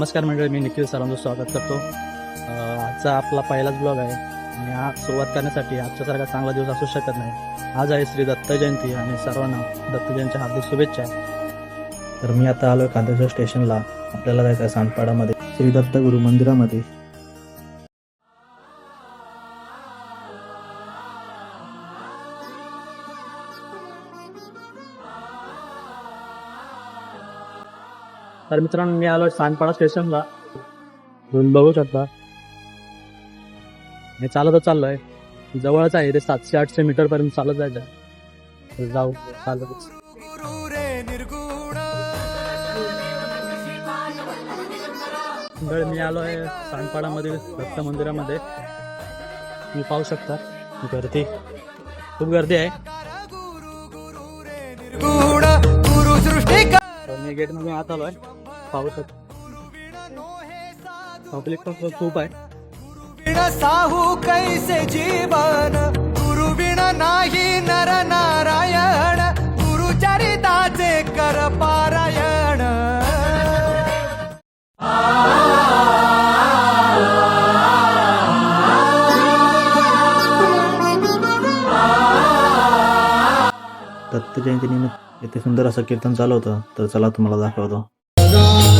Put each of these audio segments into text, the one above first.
नमस्कार मंडळी मी निखिल सरांचं स्वागत करतो. आजचा आपला पहिलाच ब्लॉग आहे आणि हा सुरुवात करण्यासाठी आजच्यासारखा चांगला दिवस असू शकत नाही. आज आहे श्री दत्त जयंती आणि सर्वांना दत्त जयंतीच्या हार्दिक शुभेच्छा. तर मी आता आलो कांदेश्वर स्टेशनला आपल्याला जायचं आहे सांडपाडामध्ये. श्री दत्त गुरु मंदिरामध्ये तर मित्रांनो मी आलो सांडपाडा स्टेशनला. तुम्ही बघू शकता मी चालतच चाललोय. जवळच आहे ते सातशे आठशे मीटर पर्यंत चालत जायचं जाऊ चालतच. मंडळी, मी आलो आहे सांडपाडामध्ये दत्त मंदिरामध्ये तुम्ही पाहू शकता गर्दी. खूप गर्दी आहे. मी गेटमध्ये आत आलोय. शकता पब्लिक पण खूप आहे. साहू कैसे जीवन? गुरु विण नाही नर नारायण. गुरुचरिताचे कर पारायण. दत्त जयंतीनिमित्त इथे सुंदर असं कीर्तन चालू होतं. तर चला तुम्हाला दाखवतो. Rajan.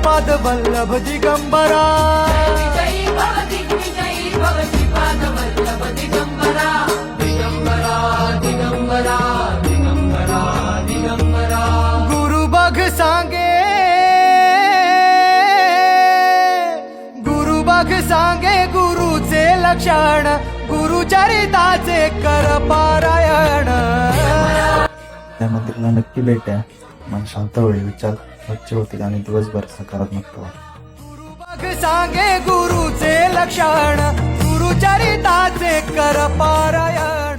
भव श्रीपाद वल्लभ दिगंबरा. गुरु बघ सांगे. गुरु बघ सांगे गुरुचे लक्षण गुरुचरिताचे कर पारायण. त्या मंदिराला नक्की भेट द्या. मन शांत होईल विचार स्वच्छ होतील आणि दिवसभर सकारात्मक वाटेल. सांगे गुरुचे लक्षण गुरुचरिताचे कर पारायण